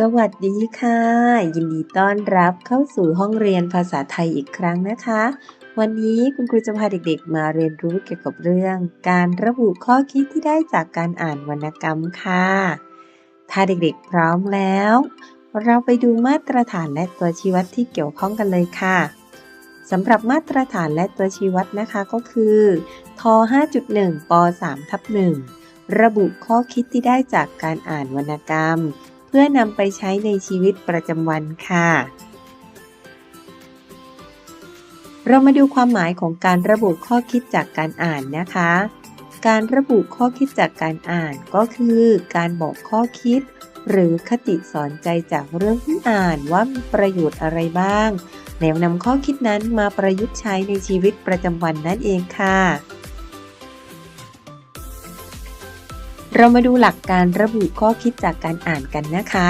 สวัสดีค่ะ ยินดีต้อนรับเข้าสู่ห้องเรียนภาษาไทยอีกครั้งนะคะ วันนี้คุณครูจะพาเด็กๆ มาเรียนรู้เกี่ยวกับเรื่อง การระบุข้อคิดที่ได้จากการอ่านวรรณกรรมค่ะ ถ้าเด็กๆพร้อมแล้ว เราไปดูมาตรฐานและตัวชี้วัดที่เกี่ยวข้องกันเลยค่ะสำหรับมาตรฐานและตัวชี้วัดนะคะก็คือท5.1ป3ทับ1ระบุข้อคิดที่ได้จากการอ่านวรรณกรรม พื่อนำไปใช้ในชีวิตประจำวันค่ะ เรามาดูความหมายของการระบุข้อคิดจากการอ่านนะคะ การระบุข้อคิดจากการอ่านก็คือ การบอกข้อคิด หรือคติสอนใจจากเรื่องที่อ่านว่ามีประโยชน์อะไรบ้าง แล้วนำข้อคิดนั้นมาประยุกต์ใช้ในชีวิตประจำวันนั่นเองค่ะ เรามาดูหลักการระบุข้อคิดจากการอ่านกันนะคะ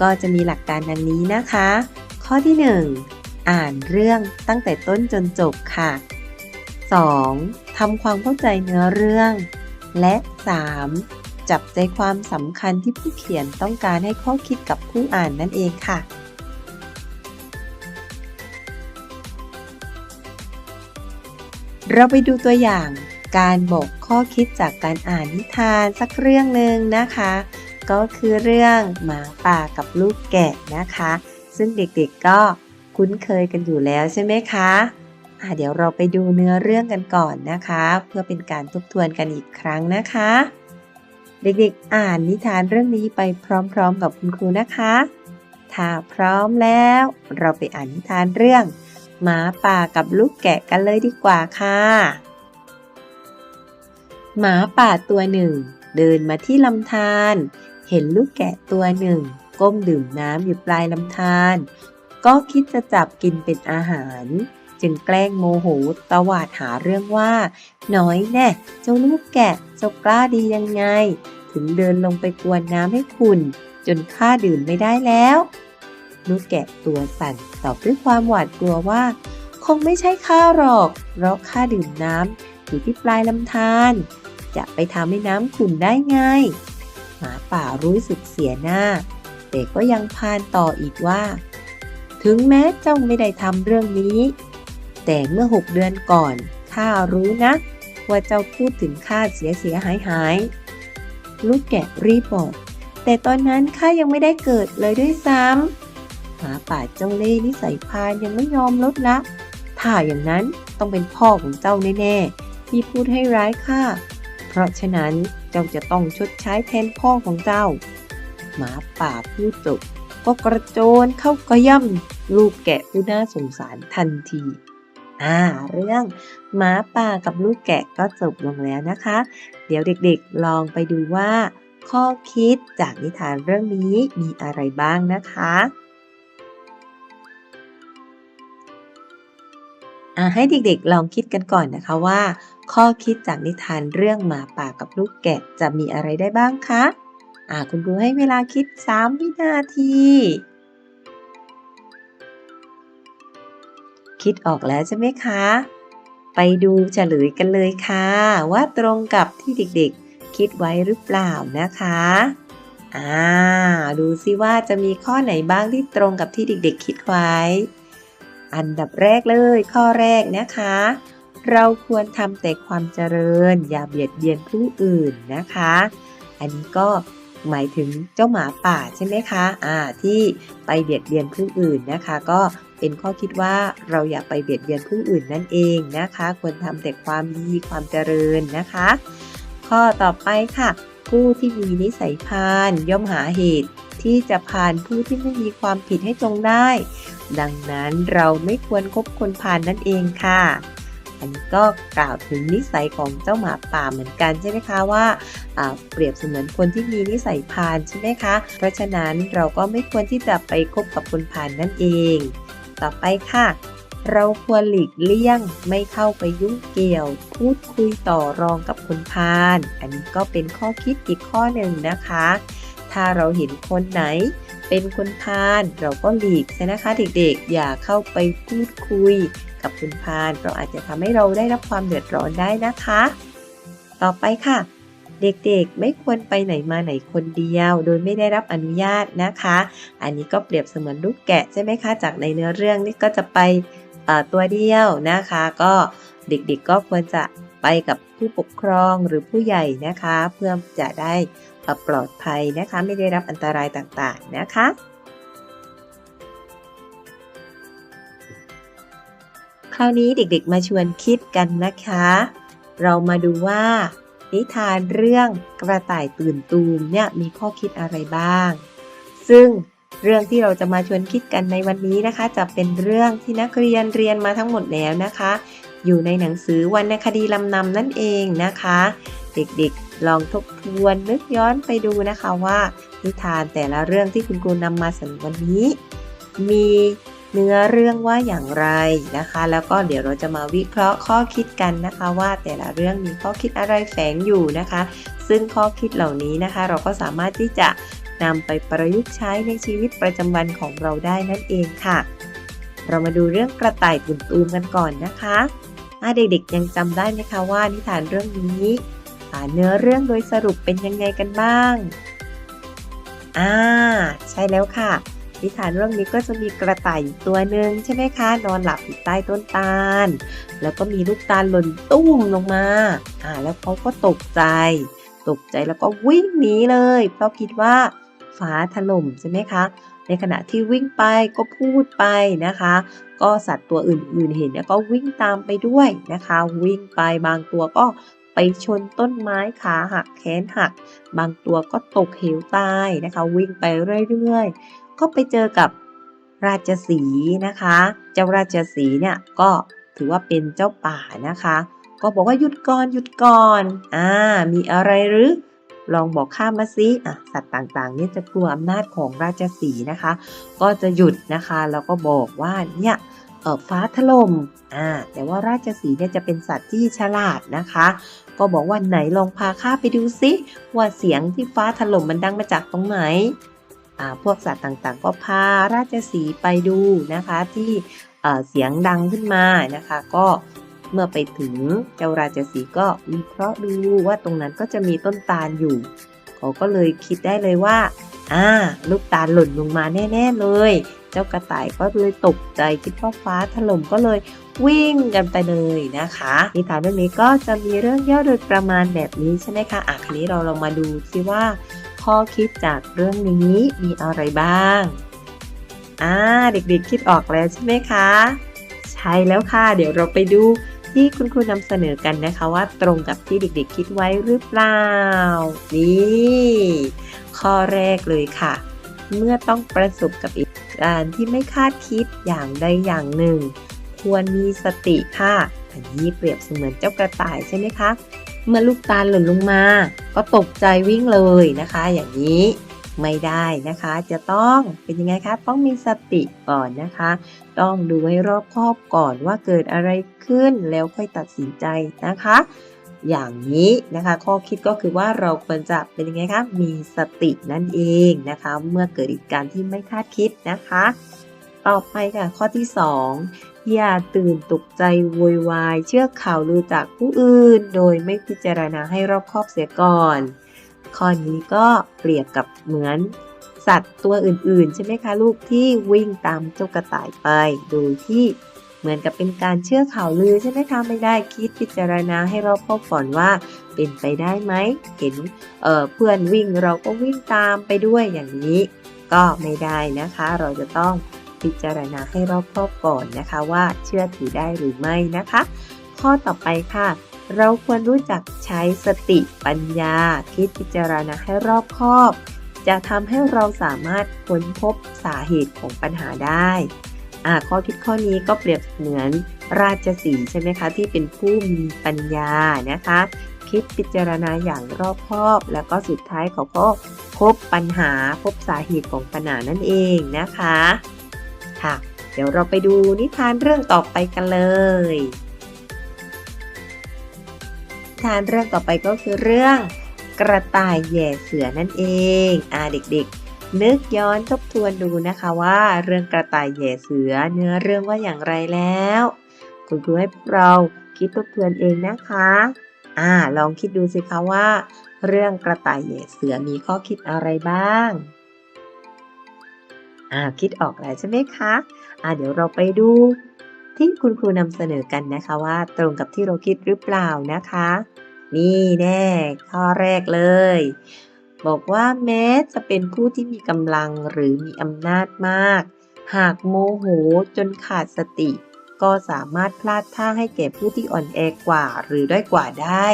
ก็จะมีหลักการดังนี้นะคะ ข้อที่ 1 อ่านเรื่องตั้งแต่ต้นจนจบค่ะ 2. ทำความเข้าใจเนื้อเรื่อง และ 3. จับใจความสำคัญที่ผู้เขียนต้องการให้ข้อคิดกับผู้อ่านนั่นเองค่ะเราไปดูตัวอย่าง การบอกข้อคิดจากการอ่านนิทานสักเรื่องหนึ่งนะคะ ก็คือเรื่องหมาป่ากับลูกแกะนะคะ ซึ่งเด็กๆก็คุ้นเคยกันอยู่แล้วใช่ไหมคะะเดี๋ยวเราไปดูเนื้อเรื่องกันก่อนนะคะ เพื่อเป็นการทบทวนกันอีกครั้งนะคะ เด็กๆอ่านนิทานเรื่องนี้ไปพร้อมๆ กับคุณครูนะคะ ถ้าพร้อมแล้ว เราไปอ่านนิทานเรื่องหมาป่ากับลูกแกะกันเลยดีกว่าค่ะ หมาป่าตัวหนึ่ง เดินมาที่ลำธารเห็นลูกแกะตัวหนึ่ง ก้มดื่มน้ำอยู่ปลายลำธารก็คิดจะจับกินเป็นอาหาร จึงแกล้งโมโหตวาดหาเรื่องว่า น้อยแน่เจ้าลูกแกะเจ้ากล้าดียังไง ถึงเดินลงไปกวนน้ำให้คุณ จนข้าดื่มไม่ได้แล้ว ลูกแกะตัวสั่นตอบด้วยความหวาดกลัวว่า คงไม่ใช่ข้าหรอก เพราะข้าดื่มน้ำอยู่ที่ปลายลำธาร จะไปทำให้น้ำขุ่นได้ไง หมาป่ารู้สึกเสียหน้า แต่ก็ยังพานต่ออีกว่า ถึงแม้เจ้าไม่ได้ทำเรื่องนี้ แต่เมื่อหกเดือนก่อนข้ารู้นะ ว่าเจ้าพูดถึงข้าเสียเสียหายหายลูกแกะรีบบอก แต่ตอนนั้นข้ายังไม่ได้เกิดเลยด้วยซ้ำหมาป่าเจ้าเล่ห์นิสัยพานยังไม่ยอมลดละ ถ้าอย่างนั้นต้องเป็นพ่อของเจ้าแน่ๆที่พูดให้ร้ายข้า เพราะฉะนั้นเจ้าจะต้องชดใช้แทนพ่อของเจ้า หมาป่าพูดจบก็กระโจนเข้ากระย่ำลูกแกะผู้น่าสงสารทันที อ่า เรื่องหมาป่ากับลูกแกะก็จบลงแล้วนะคะ เดี๋ยวเด็กๆลองไปดูว่า ข้อคิดจากนิทานเรื่องนี้มีอะไรบ้างนะคะ ให้เด็กๆลองคิดกันก่อนนะคะว่า ข้อคิดจากนิทานเรื่องหมาป่ากับลูกแกะจะมีอะไรได้บ้างคะอ่าคุณครูให้เวลาคิด 3 วินาที คิดออกแล้วใช่ไหมคะ ไปดูเฉลยกันเลยค่ะ ว่าตรงกับที่เด็กๆ คิดไว้หรือเปล่านะคะอ่าดูซิว่าจะมีข้อไหนบ้างที่ตรงกับที่เด็กๆ คิดไว้ อันดับแรกเลย ข้อแรกนะคะ เราควรทำแต่ความเจริญ อย่าเบียดเบียนผู้อื่นนะคะ อันนี้ก็หมายถึงเจ้าหมาป่าใช่ไหมคะอ่าที่ไปเบียดเบียนผู้อื่นนะคะ ก็เป็นข้อคิดว่าเราอย่าไปเบียดเบียนผู้อื่นนั่นเองนะคะ ควรทำแต่ความดีความเจริญนะคะ ข้อต่อไปค่ะ ผู้ที่มีนิสัยพานย่อมหาเหตุที่จะผ่านผู้ที่ไม่มีความผิดให้จงได้ ดังนั้นเราไม่ควรคบคนผ่านนั่นเองค่ะ อันนี้ก็กล่าวถึงนิสัยของเจ้าหมาป่าเหมือนกันใช่ไหมคะว่าเปรียบเสมือนคนที่มีนิสัยพานใช่ไหมคะ เพราะฉะนั้นเราก็ไม่ควรที่จะไปคบกับคนผ่านนั่นเอง ต่อไปค่ะเราควรหลีกเลี่ยงไม่เข้าไปยุ่งเกี่ยว พูดคุยต่อรองกับคนพาลอันนี้ก็เป็นข้อคิดอีกข้อหนึ่งนะคะ ถ้าเราเห็นคนไหน เป็นคนพาลเราก็หลีกซะนะคะเด็กๆ อย่าเข้าไปพูดคุยกับคนพาลเราอาจจะทำให้เราได้รับความเดือดร้อนได้นะคะ ต่อไปค่ะ เด็กๆไม่ควรไปไหนมาไหนคนเดียว โดยไม่ได้รับอนุญาตนะคะ อันนี้ก็เปรียบเสมือนลูกแกะใช่ไหมคะจากในเนื้อเรื่องนี่ก็จะไปตัวเดียวนะคะ ก็เด็กๆก็ควรจะไปกับผู้ปกครองหรือผู้ใหญ่นะคะ เพื่อจะได้ ปลอดภัยนะคะ ไม่ได้รับอันตรายต่างๆนะคะคราวนี้เด็กๆมาชวนคิดกันนะคะ เรามาดูว่า นิทานเรื่องกระต่ายตื่นตูมเนี่ยมีข้อคิดอะไรบ้าง ซึ่งเรื่องที่เราจะมาชวนคิดกันในวันนี้นะคะ จะเป็นเรื่องที่นักเรียนเรียนมาทั้งหมดแล้วนะคะ อยู่ในหนังสือวรรณคดีลำนำนั่นเองนะคะ เด็กๆ ลองทบทวนนึกย้อนไปดูนะคะว่านิทานแต่ละเรื่องที่คุณครูนำมาสอนวันนี้ มีเนื้อเรื่องว่าอย่างไรนะคะ แล้วก็เดี๋ยวเราจะมาวิเคราะห์ข้อคิดกันนะคะ ว่าแต่ละเรื่องมีข้อคิดอะไรแฝงอยู่นะคะ ซึ่งข้อคิดเหล่านี้นะคะ เราก็สามารถที่จะนำไปประยุกต์ใช้ในชีวิตประจำวันของเราได้นั่นเองค่ะ เรามาดูเรื่องกระต่ายตุ่นตูมกันก่อนนะคะอะเด็กๆยังจำได้ไหมคะว่านิทานเรื่องนี้ เนื้อเรื่องโดยสรุปเป็นยังไงกันบ้าง อ่า ใช่แล้วค่ะ นิทานเรื่องนี้ก็จะมีกระต่ายตัวหนึ่งใช่ไหมคะ นอนหลับอยู่ใต้ต้นตาล แล้วก็มีลูกตาลหล่นตุ้มลงมา อ่า แล้วเขาก็ตกใจ ตกใจแล้วก็วิ่งหนีเลย เพราะคิดว่าฟ้าถล่มใช่ไหมคะ ในขณะที่วิ่งไปก็พูดไปนะคะ ก็สัตว์ตัวอื่นๆเห็นแล้วก็วิ่งตามไปด้วยนะคะ วิ่งไปบางตัวก็ ไปชนต้นไม้ขาหักแขนหัก บางตัวก็ตกเหวตายนะคะ วิ่งไปเรื่อยๆ ก็ไปเจอกับราชสีนะคะ เจ้าราชสีเนี่ยก็ถือว่าเป็นเจ้าป่านะคะ ก็บอกว่าหยุดก่อนหยุดก่อนอ่ามีอะไรหรือลองบอกข้ามาสิอะสัตว์ต่างๆนี่จะกลัวอำนาจของราชสีนะคะ ก็จะหยุดนะคะแล้วก็บอกว่าเนี่ย ฟ้าถล่มอ่าแต่ว่าราชสีเนี่ยจะเป็นสัตว์ที่ฉลาดนะคะ ก็บอกว่าไหนลองพาข้าไปดูซิว่าเสียงที่ฟ้าถล่มมันดังมาจากตรงไหนอ่าพวกสัตว์ต่างๆ ก็พาราชสีไปดูนะคะที่เอ่อเสียงดังขึ้นมานะคะ ก็เมื่อไปถึงเจ้าราชสีก็วิเคราะห์ดูว่าตรงนั้นก็จะมีต้นตาลอยู่ เขาก็เลยคิดได้เลยว่า อ่า ลูกตาลหล่นลงมาแน่ ๆ เลย เจ้ากระต่ายก็เลยตกใจคิดว่าฟ้าถล่มก็เลยวิ่งกันไปเลยนะคะนิทานเรื่องนี้ก็จะมีเรื่องย่อโดยประมาณแบบนี้ใช่ไหมคะอะคันนี้เราลองมาดูซิว่า ข้อคิดจากเรื่องนี้มีอะไรบ้างอ่าเด็กๆคิดออกแล้วใช่ไหมคะ ใช่แล้วค่ะ เดี๋ยวเราไปดู ที่คุณครูนำเสนอกันนะคะว่าตรงกับที่เด็กๆคิดไว้หรือเปล่า นี่ ข้อแรกเลยค่ะ เมื่อต้องประสบกับเหตุการที่ไม่คาดคิดอย่างใดอย่างหนึ่ง ควรมีสติค่ะ อันนี้เปรียบเสมือนเจ้ากระต่ายใช่ไหมคะ เมื่อลูกตาลหล่นลงมา ก็ตกใจวิ่งเลยนะคะ อย่างนี้ไม่ได้นะคะ จะต้องเป็นยังไงคะ ต้องมีสติก่อนนะคะ ต้องดูให้รอบคอบก่อนว่าเกิดอะไรขึ้นแล้วค่อยตัดสินใจนะคะ อย่างนี้นะคะ ข้อคิดก็คือว่าเราควรจะเป็นยังไงคะมีสตินั่นเองนะคะ เมื่อเกิดเหตุการณ์ที่ไม่คาดคิดนะคะ ต่อไปค่ะข้อที่ 2อย่าตื่นตกใจโวยวาย เชื่อข่าวลือจากผู้อื่น โดยไม่พิจารณาให้รอบคอบเสียก่อน ข้อนี้ก็เปรียบกับเหมือน สัตว์ตัวอื่นๆ ใช่ไหมคะลูกที่วิ่งตามเจ้ากระต่ายไปโดยที่เหมือนกับเป็นการเชื่อข่าวลือใช่ไหมคะไม่ได้คิดพิจารณาให้รอบคอบก่อนว่าเป็นไปได้ไหมเห็นเเพื่อนวิ่งเราก็วิ่งตามไปด้วยอย่างนี้ก็ไม่ได้นะคะ เราจะต้องพิจารณาให้รอบคอบก่อนนะคะว่าเชื่อถือได้หรือไม่นะคะ ข้อต่อไปค่ะ เราควรรู้จักใช้สติปัญญา คิดพิจารณาให้รอบคอบ จะทำให้เราสามารถค้นพบสาเหตุของปัญหาได้ข้อคิดข้อนี้ก็เปรียบเหมือนราชสีใช่ไหมคะ ที่เป็นผู้มีปัญญานะคะ คิดพิจารณาอย่างรอบคอบ แล้วก็สุดท้ายเขาก็พบปัญหาพบสาเหตุของปัญหานั่นเองนะคะค่ะ เดี๋ยวเราไปดูนิทานเรื่องต่อไปกันเลยนิทานเรื่องต่อไปก็คือเรื่อง กระต่ายแย่เสือนั่นเองอ่าเด็กๆ นึกย้อนทบทวนดูนะคะว่า เรื่องกระต่ายแย่เสือเนื้อเรื่องว่าอย่างไรแล้ว คุณครูให้พวกเราคิดทบทวนเองนะคะอ่าลองคิดดูสิคะว่า เรื่องกระต่ายแหย่เสือมีข้อคิดอะไรบ้างอ่าคิดออกแล้วใช่ไหมคะอ่าเดี๋ยวเราไปดูที่คุณครูนำเสนอกันนะคะว่าตรงกับที่เราคิดหรือเปล่านะคะ นี่แน่ข้อแรกเลย บอกว่าแม้จะเป็นผู้ที่มีกำลังหรือมีอำนาจมาก หากโมโหจนขาดสติ ก็สามารถพลาดท่าให้แก่ผู้ที่อ่อนแอกว่าหรือด้อยกว่าได้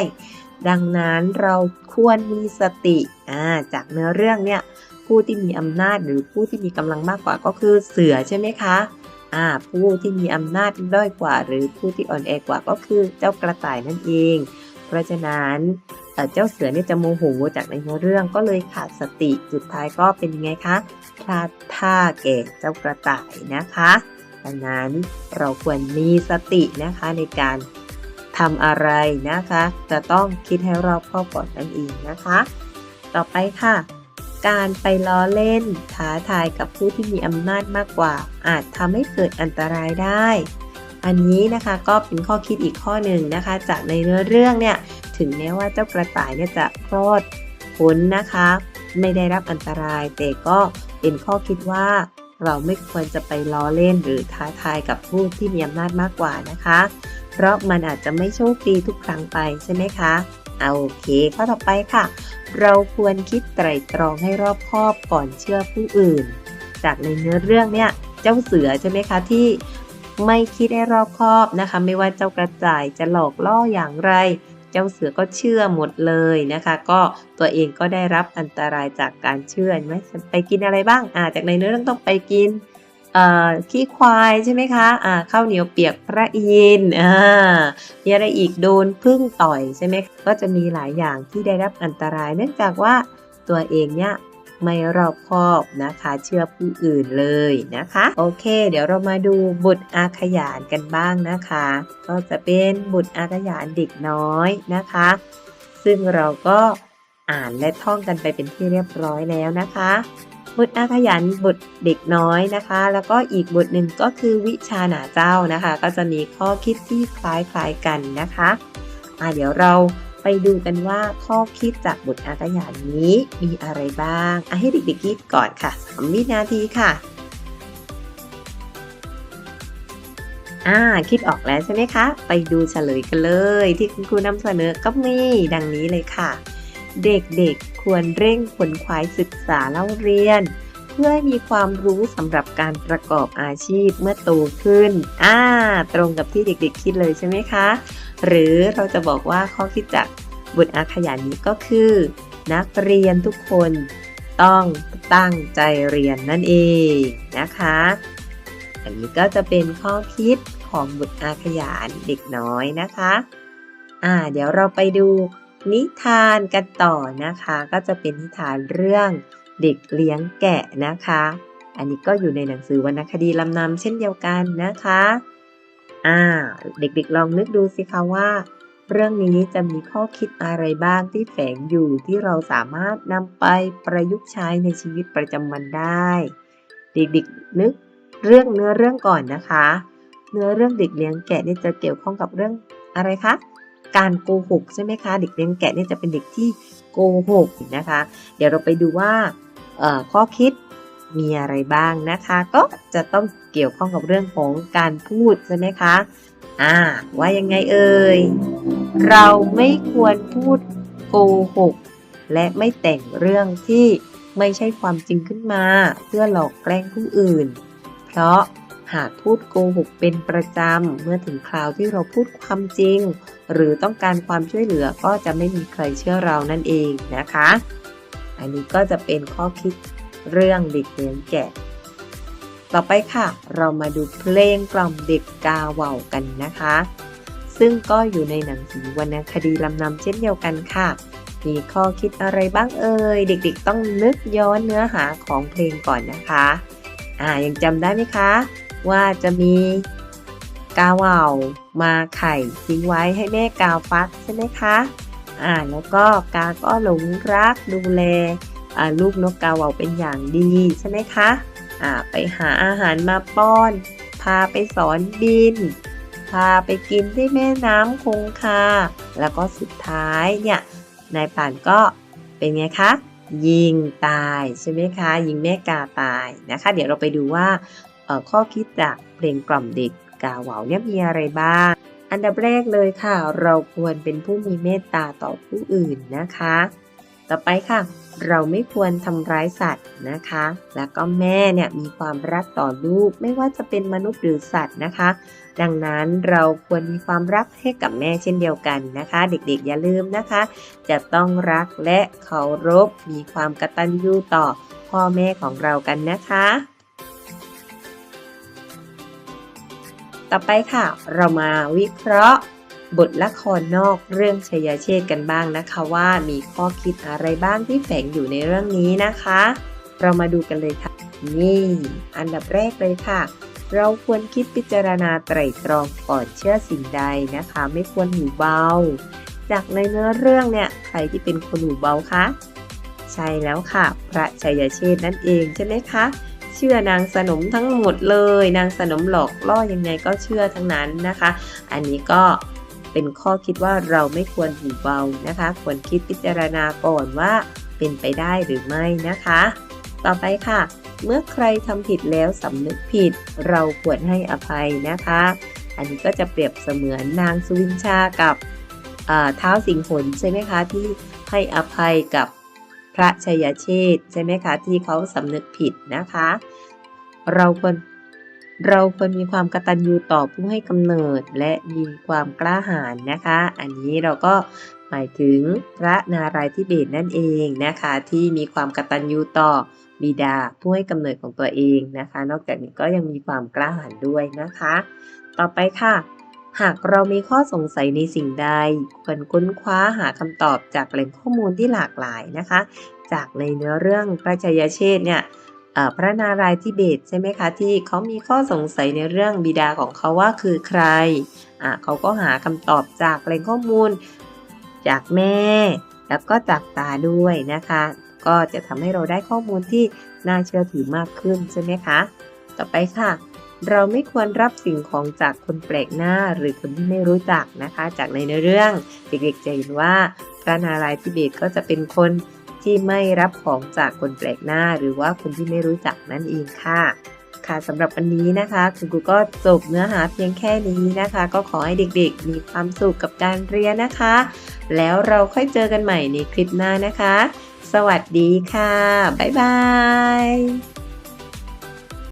ดังนั้นเราควรมีสติอ่าจากเนื้อเรื่องเนี่ยผู้ที่มีอำนาจหรือผู้ที่มีกำลังมากกว่าก็คือเสือใช่ไหมคะอ่าผู้ที่มีอำนาจด้อยกว่า หรือผู้ที่อ่อนแอกว่าก็คือเจ้ากระต่ายนั่นเอง เพราะฉะนั้นเจ้าเสือเนี่ยจะโมโหจากในเนื้อเรื่องก็เลยขาดสติสุดท้ายก็เป็นยังไงคะพลาดท่าแก่เจ้ากระต่ายนะคะดังนั้นเราควรมีสตินะคะในการทำอะไรนะคะ จะต้องคิดให้รอบคอบก่อนนั่นเองนะคะ ต่อไปค่ะ การไปล้อเล่นท้าทายกับผู้ที่มีอำนาจมากกว่า อาจทำให้เกิดอันตรายได้ อันนี้นะคะก็เป็นข้อคิดอีกข้อหนึ่งนะคะ จากในเนื้อเรื่องเนี่ยถึงแม้ว่าเจ้ากระต่ายเนี่ยจะรอดพ้นนะคะ ไม่ได้รับอันตราย แต่ก็เป็นข้อคิดว่าเราไม่ควรจะไปล้อเล่นหรือท้าทายกับผู้ที่มีอำนาจมากกว่านะคะ เพราะมันอาจจะไม่โชคดีทุกครั้งไปใช่ไหมคะเอาโอเค ข้อต่อไปค่ะ เราควรคิดไตร่ตรองให้รอบคอบก่อนเชื่อผู้อื่น จากในเนื้อเรื่องเนี่ย เจ้าเสือใช่ไหมคะที่ ไม่คิดให้รอบคอบนะคะ ไม่ว่าเจ้ากระต่ายจะหลอกล่ออย่างไร เจ้าเสือก็เชื่อหมดเลยนะคะ ก็ตัวเองก็ได้รับอันตรายจากการเชื่อไหมไปกินอะไรบ้างอ่าจากในเนื้อเรื่องต้องไปกินขี้ควายใช่ไหมคะอ่าข้าวเหนียวเปียกพระอินทร์มีอะไรอีกโดนพึ่งต่อยใช่ไหมก็จะมีหลายอย่างที่ได้รับอันตราย เนื่องจากว่าตัวเองเนี่ย ไม่รอบคอบนะคะ เชื่อผู้อื่นเลยนะคะ โอเค เดี๋ยวเรามาดูบุตรอาขยานกันบ้างนะคะ ก็จะเป็นบุตรอาขยานเด็กน้อยนะคะ ซึ่งเราก็อ่านและท่องกันไปเป็นที่เรียบร้อยแล้วนะคะบุตรอาขยันบุตรเด็กน้อยนะคะ แล้วก็อีกบทหนึ่งก็คือวิชาหนาเจ้านะคะ ก็จะมีข้อคิดที่คล้ายๆกันนะคะอ่าเดี๋ยวเรา ไปดูกันว่าข้อคิดจากบทอาขยันนี้มีอะไรบ้างอะให้เด็กๆคิดก่อนค่ะสามวินาทีค่ะ อ่า คิดออกแล้วใช่ไหมคะ ไปดูเฉลยกันเลย ที่คุณครูนำเสนอก็มีดังนี้เลยค่ะ เด็กๆควรเร่งขวนขวายศึกษาเล่าเรียน เพื่อให้มีความรู้สำหรับการประกอบอาชีพเมื่อโตขึ้น อ่า ตรงกับที่เด็กๆคิดเลยใช่ไหมคะ หรือเราจะบอกว่าข้อคิดจากบุตรอาขยันนี้ก็คือ นักเรียนทุกคนต้องตั้งใจเรียนนั่นเองนะคะ อันนี้ก็จะเป็นข้อคิดของบุตรอาขยานเด็กน้อยนะคะ อ่า เดี๋ยวเราไปดูนิทานกันต่อนะคะ ก็จะเป็นนิทานเรื่อง เด็กเลี้ยงแกะนะคะ อันนี้ก็อยู่ในหนังสือวรรณคดีลำนำเช่นเดียวกันนะคะอ่าเด็กๆลองนึกดูสิคะว่า เรื่องนี้จะมีข้อคิดอะไรบ้างที่แฝงอยู่ที่เราสามารถนำไปประยุกต์ใช้ในชีวิตประจำวันได้ เด็กๆนึกเรื่องเนื้อเรื่องก่อนนะคะ เนื้อเรื่องเด็กเลี้ยงแกะนี่จะเกี่ยวข้องกับเรื่องอะไรคะการโกหกใช่ไหมคะ เด็กเลี้ยงแกะนี่จะเป็นเด็กที่โกหกนะคะ เดี๋ยวเราไปดูว่า ข้อคิดมีอะไรบ้างนะคะ ก็จะต้องเกี่ยวข้องกับเรื่องของการพูดใช่ไหมคะอ่าว่ายังไงเอ่ยเราไม่ควรพูดโกหกและไม่แต่งเรื่องที่ไม่ใช่ความจริงขึ้นมา เพื่อหลอกแกล้งผู้อื่น เพราะหากพูดโกหกเป็นประจำ เมื่อถึงคราวที่เราพูดความจริง หรือต้องการความช่วยเหลือก็จะไม่มีใครเชื่อเรานั่นเองนะคะ อันนี้ก็จะเป็นข้อคิดเรื่องเด็กเลี้ยงแกะ ต่อไปค่ะ เรามาดูเพลงกล่อมเด็กกาเหว่ากันนะคะ ซึ่งก็อยู่ในหนังสือวรรณคดีลำนำเช่นเดียวกันค่ะ มีข้อคิดอะไรบ้างเอ่ย เด็กๆต้องนึกย้อนเนื้อหาของเพลงก่อนนะคะ อ่า ยังจำได้ไหมคะ ว่าจะมีกาเหว่ามาไข่ทิ้งไว้ให้แม่กาฟักใช่ไหมคะ อ่าแล้วก็กาก็หลงรักดูแลอ่าลูกนกกาเหว่าเป็นอย่างดีใช่ไหมคะอ่าไปหาอาหารมาป้อน พาไปสอนบิน พาไปกินที่แม่น้ำคงคา แล้วก็สุดท้ายเนี่ยนายพรานก็เป็นไงคะยิงตายใช่ไหมคะยิงแม่กาตายนะคะ เดี๋ยวเราไปดูว่าข้อคิดจากเพลงกล่อมเด็กกาเหวาเนี่ยมีอะไรบ้าง อันดับแรกเลยค่ะ เราควรเป็นผู้มีเมตตาต่อผู้อื่นนะคะ ต่อไปค่ะ เราไม่ควรทำร้ายสัตว์นะคะ แล้วก็แม่เนี่ยมีความรักต่อลูกไม่ว่าจะเป็นมนุษย์หรือสัตว์นะคะ ดังนั้นเราควรมีความรักให้กับแม่เช่นเดียวกันนะคะ เด็กๆอย่าลืมนะคะ จะต้องรักและเคารพมีความกตัญญูต่อพ่อแม่ของเรากันนะคะ ต่อไปค่ะ เรามาวิเคราะห์ บทละครนอกเรื่องชยเชษกันบ้างนะคะว่ามีข้อคิดอะไรบ้างที่แฝงอยู่ในเรื่องนี้นะคะ เรามาดูกันเลยค่ะ นี่ อันดับแรกเลยค่ะ เราควรคิดพิจารณาไตร่ตรองก่อนเชื่อสิ่งใดนะคะ ไม่ควรหูเบา จากในเนื้อเรื่องเนี่ยใครที่เป็นคนหูเบาคะใช่แล้วค่ะ พระชัยเชษนั่นเองใช่ไหมคะ เชื่อนางสนมทั้งหมดเลย นางสนมหลอกล่อยังไงก็เชื่อทั้งนั้นนะคะ อันนี้ก็เป็นข้อคิดว่าเราไม่ควรหูเบานะคะ ควรคิดพิจารณาก่อนว่าเป็นไปได้หรือไม่นะคะ ต่อไปค่ะ เมื่อใครทำผิดแล้วสำนึกผิด เราควรให้อภัยนะคะ อันนี้ก็จะเปรียบเสมือนนางสุวินชากับเท้าสิงหนใช่ไหมคะที่ให้อภัยกับ พระชัยเชษใช่ไหมคะ ที่เขาสำนึกผิดนะคะ เราควรเราควรมีความกตัญญูต่อผู้ให้กำเนิดและมีความกล้าหาญนะคะ อันนี้เราก็หมายถึงพระนารายณ์ทิเบตนั่นเองนะคะ ที่มีความกตัญญูต่อบิดาผู้ให้กำเนิดของตัวเองนะคะ นอกจากนี้ก็ยังมีความกล้าหาญด้วยนะคะ ต่อไปค่ะ หากเรามีข้อสงสัยในสิ่งใดควรค้นคว้าหาคำตอบจากแหล่งข้อมูลที่หลากหลายนะคะ จากในเนื้อเรื่องพระชยเชษเนี่ยพระนารายณ์ทิเบตใช่ไหมคะที่เขามีข้อสงสัยในเรื่องบิดาของเขาว่าคือใครเขาก็หาคำตอบจากแหล่งข้อมูล จากแม่ แล้วก็จากตาด้วยนะคะ ก็จะทำให้เราได้ข้อมูลที่น่าเชื่อถือมากขึ้นใช่ไหมคะ ต่อไปค่ะ เราไม่ควรรับสิ่งของจากคนแปลกหน้าหรือคนที่ไม่รู้จักนะคะ จากในเนื้อเรื่องเด็กๆจะเห็นว่าพระนารายณ์ทิเบตก็จะเป็นคนที่ไม่รับของจากคนแปลกหน้า หรือว่าคนที่ไม่รู้จักนั่นเองค่ะ ค่ะสำหรับวันนี้นะคะ คุณครูก็จบเนื้อหาเพียงแค่นี้นะคะ ก็ขอให้เด็กๆ มีความสุขกับการเรียนนะคะ แล้วเราค่อยเจอกันใหม่ในคลิปหน้านะคะ สวัสดีค่ะ บ๊ายบาย